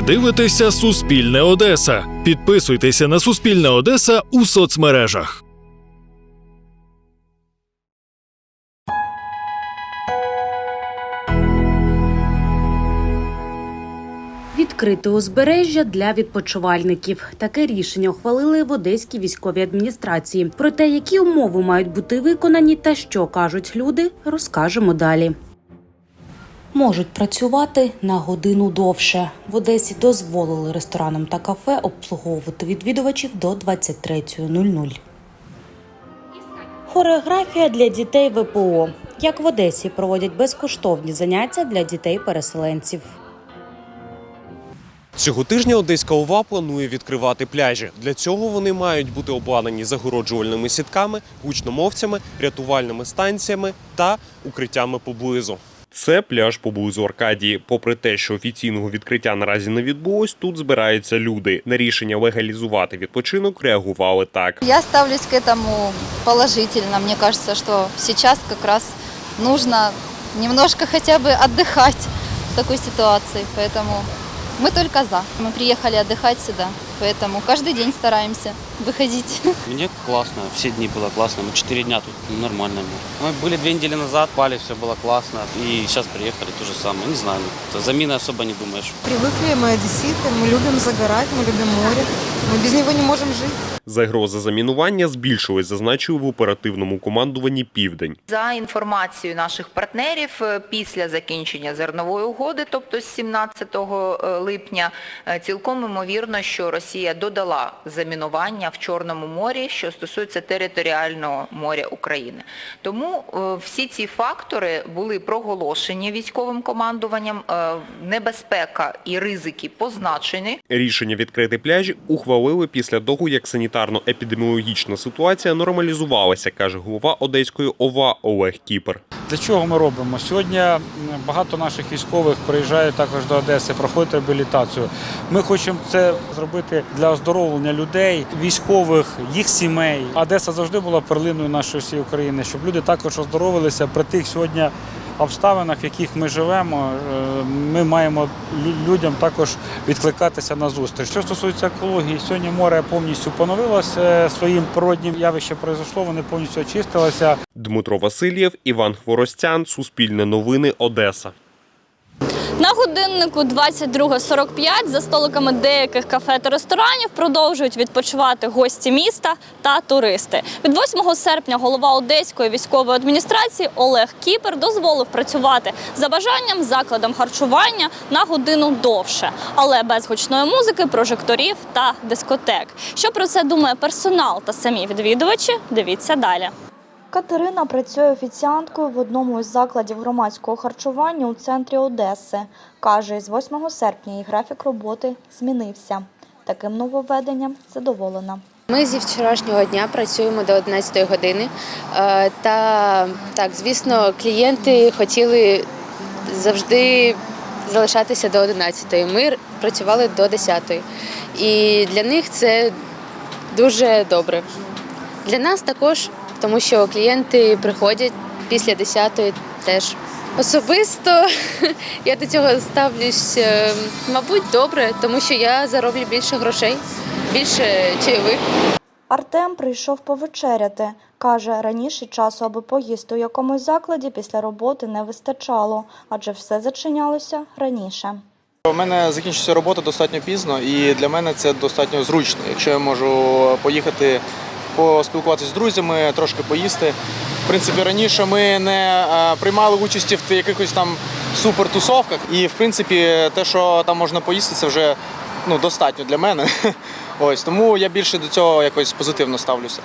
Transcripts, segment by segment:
Ви дивитеся Суспільне Одеса. Підписуйтеся на Суспільне Одеса у соцмережах. Відкрити узбережжя для відпочивальників. Таке рішення ухвалили в Одеській військовій адміністрації. Про те, які умови мають бути виконані та що кажуть люди, розкажемо далі. Можуть працювати на годину довше. В Одесі дозволили ресторанам та кафе обслуговувати відвідувачів до 23.00. Хореографія для дітей ВПО. Як в Одесі проводять безкоштовні заняття для дітей-переселенців. Цього тижня Одеська ОВА планує відкривати пляжі. Для цього вони мають бути обладнані загороджувальними сітками, гучномовцями, рятувальними станціями та укриттями поблизу. Це пляж поблизу Аркадії. Попри те, що офіційного відкриття наразі не відбулось, тут збираються люди. На рішення легалізувати відпочинок реагували так. Я ставлюсь к этому положительно. Мне кажется, что сейчас как раз нужно немножко хотя бы отдыхать в такой ситуации. Поэтому мы только за. Мы приехали отдыхать сюда, поэтому каждый день стараемся выходить. Мне классно, все дни было классно. Мы четыре дня тут нормально. было. Мы были две недели назад, пали, все было классно. И сейчас приехали, то же самое. Не знаю, ну, замины особо не думаешь. Привыкли, мы одесситы, мы любим загорать, мы любим море. Мы без него не можем жить. Загроза замінування збільшилась, зазначили в оперативному командуванні Південь. За інформацією наших партнерів, е, після закінчення зернової угоди, тобто з 17 липня, е, цілком імовірно, що Росія додала замінування в Чорному морі, що стосується територіального моря України. Тому е, всі ці фактори були проголошені військовим командуванням, е, небезпека і ризики позначені. Рішення відкрити пляжі ухвалили після того, як санітарно-епідеміологічна ситуація нормалізувалася, каже голова Одеської ОВА Олег Кіпер. Для чого ми робимо? Сьогодні багато наших військових приїжджають також до Одеси, проходять реабілітацію. Ми хочемо це зробити для оздоровлення людей, військових, їх сімей. Одеса завжди була перлиною нашої всієї України, щоб люди також оздоровилися при тих сьогодні обставинах, в яких ми живемо. Е, Ми маємо людям також відкликатися на зустріч. Що стосується екології, сьогодні море повністю поновилося своїм природнім явище произошло, вони повністю очистилися. Дмитро Васильєв, Іван Хворостян, Суспільне новини, Одеса. На годиннику 22.45 за столиками деяких кафе та ресторанів продовжують відпочивати гості міста та туристи. Від 8 серпня голова Одеської військової адміністрації Олег Кіпер дозволив працювати за бажанням закладам харчування на годину довше, але без гучної музики, прожекторів та дискотек. Що про це думає персонал та самі відвідувачі? Дивіться далі. Катерина працює офіціанткою в одному із закладів громадського харчування у центрі Одеси. Каже, із 8 серпня її графік роботи змінився. Таким нововведенням задоволена. Ми зі вчорашнього дня працюємо до 11 години. Е, Та так, звісно, клієнти хотіли завжди залишатися до 11. Ми працювали до 10. І для них це дуже добре. Для нас також, тому що клієнти приходять після 10 теж. Особисто я до цього ставлюсь, е, мабуть, добре, тому що я зароблю більше грошей, більше чайових. Артем прийшов повечеряти. Каже, раніше часу, аби поїсти у якомусь закладі після роботи не вистачало, адже все зачинялося раніше. У мене закінчується робота достатньо пізно, і для мене це достатньо зручно. Якщо я можу поїхати поспілкуватися з друзями, трошки поїсти. В принципі, раніше ми не е, приймали участі в якихось там супертусовках, і в принципі, те, що там можна поїсти, це вже ну, достатньо для мене. Ось тому я більше до цього якось позитивно ставлюся.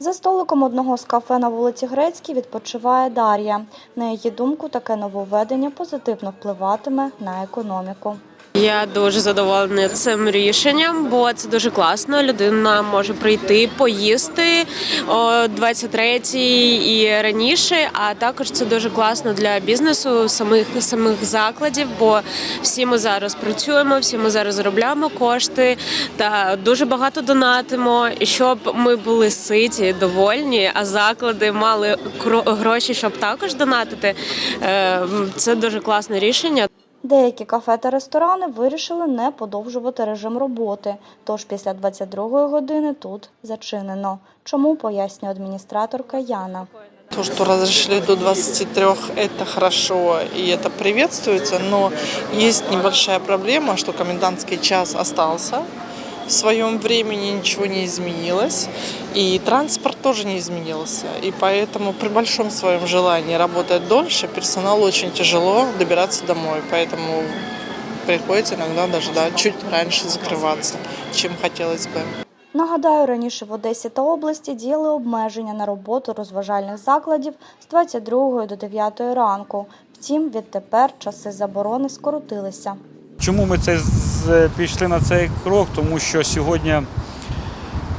За столиком одного з кафе на вулиці Грецькій відпочиває Дар'я. На її думку, таке нововведення позитивно впливатиме на економіку. Я дуже задоволена цим рішенням, бо це дуже класно. Людина може прийти, поїсти о 23-й і раніше. А також це дуже класно для бізнесу, самих самих закладів. Бо всі ми зараз працюємо, всі ми зараз заробляємо кошти та дуже багато донатимо. Щоб ми були ситі, довольні, а заклади мали гроші, щоб також донатити. е, Це дуже класне рішення. Деякі кафе та ресторани вирішили не подовжувати режим роботи, тож після 22-ї години тут зачинено. Чому пояснює адміністраторка Яна. То, что разрешили до 23, это хорошо и это приветствуется, но есть небольшая проблема, что комендантский час остался В своем времени ничего не изменилось, и транспорт тоже не изменился. И поэтому при большом своем желании работать дольше персоналу очень тяжело добираться домой. Поэтому приходится иногда даже да, чуть раньше закрываться, чем хотелось бы. Нагадаю, раніше в Одесі та області діяли обмеження на роботу розважальних закладів з 22 до 9 ранку. Втім, відтепер часи заборони скоротилися. Чому ми це пішли на цей крок? Тому що сьогодні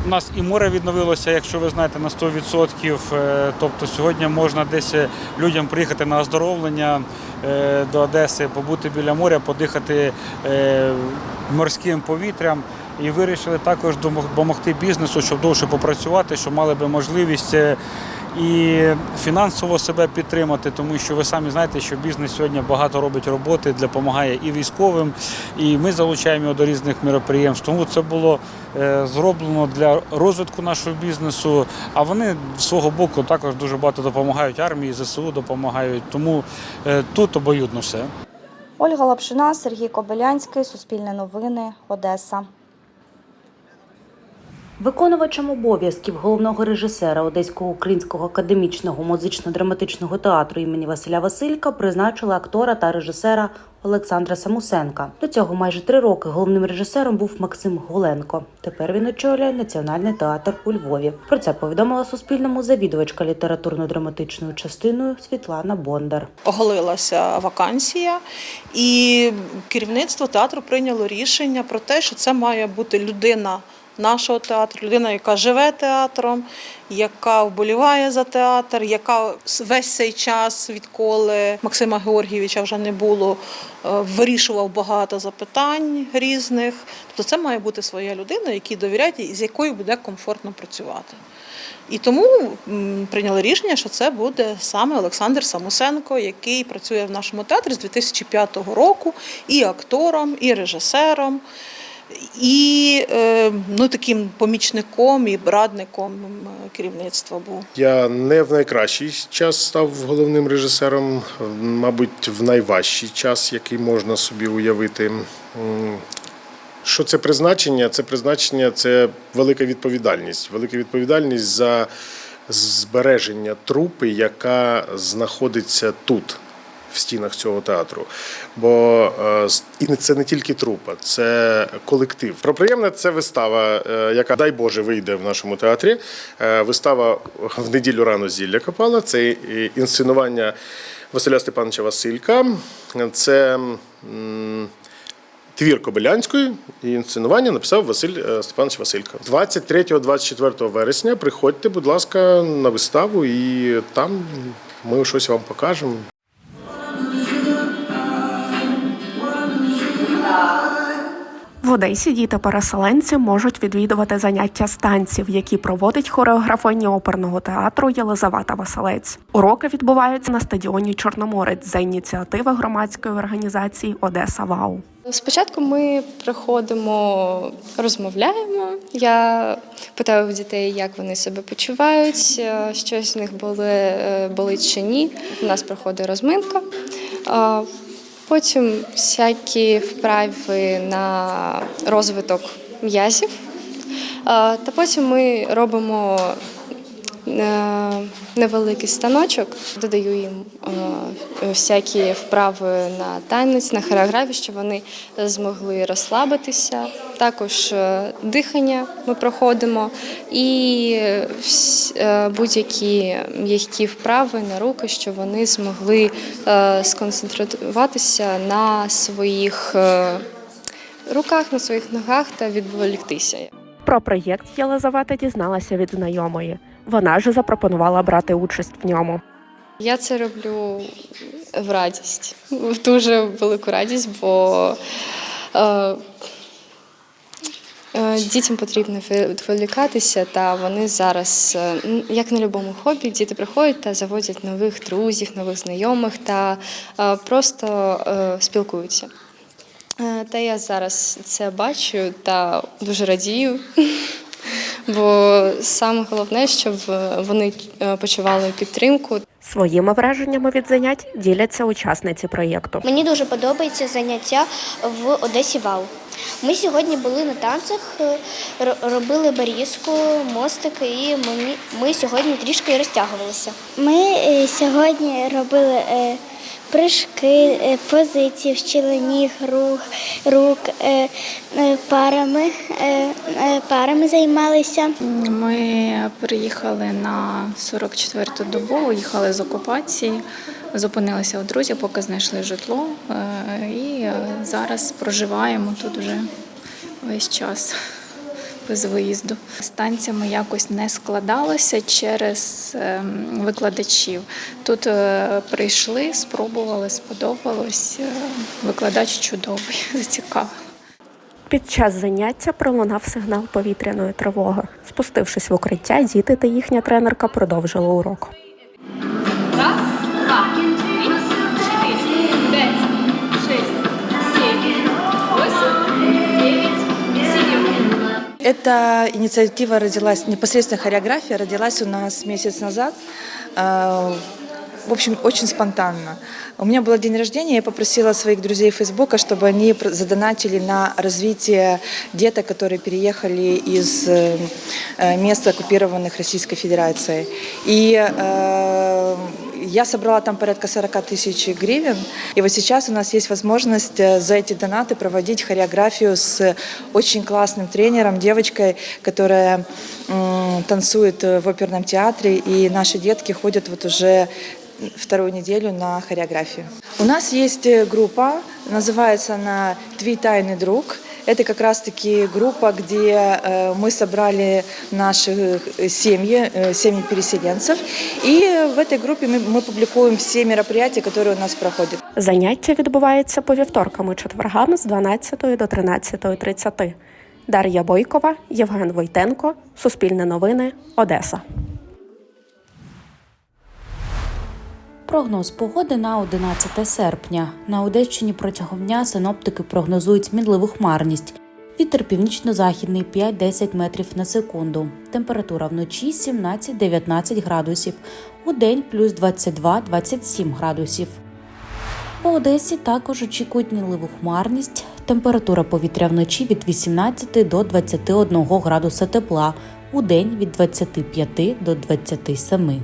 у нас і море відновилося, якщо ви знаєте, на 100%. Е, Тобто сьогодні можна десь е, людям приїхати на оздоровлення е, до Одеси, побути біля моря, подихати морським повітрям. І вирішили також допомогти бізнесу, щоб довше попрацювати, щоб мали би можливість і фінансово себе підтримати, тому що ви самі знаєте, що бізнес сьогодні багато робить роботи, допомагає і військовим, і ми залучаємо його до різних міроприємств. Тому це було е, зроблено для розвитку нашого бізнесу. А вони свого боку також дуже багато допомагають армії, ЗСУ допомагають. Тому е, тут обоюдно все. Ольга Лапшина, Сергій Кобилянський, Суспільне новини, Одеса. Виконувачем обов'язків головного режисера Одеського українського академічного музично-драматичного театру імені Василя Василька призначили актора та режисера Олександра Самусенка. До цього майже три роки головним режисером був Максим Голенко. Тепер він очолює національний театр у Львові. Про це повідомила Суспільному завідувачка літературно-драматичною частиною Світлана Бондар. оголилася вакансія, і керівництво театру прийняло рішення про те, що це має бути людина нашого театру, людина, яка живе театром, яка вболіває за театр, яка весь цей час, відколи Максима Георгійовича вже не було, е, вирішував багато запитань різних. Тобто це має бути своя людина, якій довіряють і з якою буде комфортно працювати. І тому прийняли рішення, що це буде саме Олександр Самусенко, який працює в нашому театрі з 2005 року і актором, і режисером, і е, ну, таким помічником і радником керівництва був. Я не в найкращий час став головним режисером, мабуть, в найважчий час, який можна собі уявити. Що це призначення? Це призначення це велика відповідальність. Велика відповідальність за збереження трупи, яка знаходиться тут, в стінах цього театру. Бо е, і це не тільки трупа, це колектив. Про приємне це вистава, е, яка дай Боже вийде в нашому театрі. Е, Вистава в неділю рано зілля Копала. Це інсценування Василя Степановича Василька. Це твір Кобилянської і інсценування написав Василь Степанович Василька. 23-24 вересня приходьте, будь ласка, на виставу, і там ми щось вам покажемо. В Одесі діти-переселенці можуть відвідувати заняття з танців, які проводить хореографиня оперного театру Єлизавета Василець. Уроки відбуваються на стадіоні Чорноморець за ініціативи громадської організації Одеса Вау. Спочатку ми приходимо, розмовляємо. Я питаю у дітей, як вони себе почувають, е, щось в них були, е, болить чи ні. У нас проходить розминка. Потім всякі вправи на розвиток м'язів. Та потім ми робимо е, невеликий станочок, додаю їм е, всякі вправи на танець, на хореографію, щоб вони змогли розслабитися. Також е, дихання ми проходимо і е, будь-які м'які вправи на руки, щоб вони змогли е, сконцентруватися на своїх е, руках, на своїх ногах та відволіктися. Про проєкт Єлизавета дізналася від знайомої. Вона ж запропонувала брати участь в ньому. Я це роблю в радість, в дуже велику радість, бо е, Е, Дітям потрібно відволікатися, та вони зараз, е, як на будь-якому хобі, діти приходять та заводять нових друзів, нових знайомих та е, просто е, спілкуються. Е, Та я зараз це бачу та дуже радію, бо саме головне, щоб е, вони е, почували підтримку. Своїми враженнями від занять діляться учасниці проєкту. Мені дуже подобається заняття в Одесі Вал. Ми сьогодні були на танцях, е, робили барізку, мостики, і ми, ми сьогодні трішки розтягувалися. Ми сьогодні робили прыжки, е, позиції, вчили ніг, рух, рук, е, е, парами, парами займалися. Ми приїхали на 44-ту добу, їхали з окупації, зупинилися у друзів, поки знайшли житло. І зараз проживаємо тут вже весь час без виїзду. З танцями якось не складалося через ем, викладачів. Тут е, прийшли, спробували, сподобалось. Е, Викладач чудовий, зацікавив. Під час заняття пролунав сигнал повітряної тривоги. Спустившись в укриття, діти та їхня тренерка продовжили урок. Эта инициатива родилась, непосредственно хореография родилась у нас месяц назад. Э, В общем, очень спонтанно. У меня был день рождения, я попросила своих друзей Фейсбука, чтобы они пр- задонатили на развитие деток, которые переехали из э, э, мест, оккупированных Российской Федерацией. И э, я собрала там порядка 40 тысяч гривен. И вот сейчас у нас есть возможность э, за эти донаты проводить хореографию с очень классным тренером, девочкой, которая танцует э, в оперном театре. И наши детки ходят вот уже вторую неделю на хореографию. У нас есть э, группа, называется она «Твой тайный друг». Это как раз-таки группа, где э, мы собрали наши э, семьи, э, семьи переселенцев. И в этой группе мы, мы публикуем все мероприятия, которые у нас проходят. Заняття відбувається по вівторкам і четвергам з 12 до 13.30. Дар'я Бойкова, Євген Войтенко, Суспільне новини, Одеса. Прогноз погоди на 11 серпня. На Одещині протягом дня синоптики прогнозують мінливу хмарність. Вітер північно-західний 5-10 метрів на секунду. Температура вночі 17-19 градусів. У день плюс 22-27 градусів. По Одесі також очікують мінливу хмарність. Температура повітря вночі від 18 до 21 градуса тепла. У день від 25 до 27.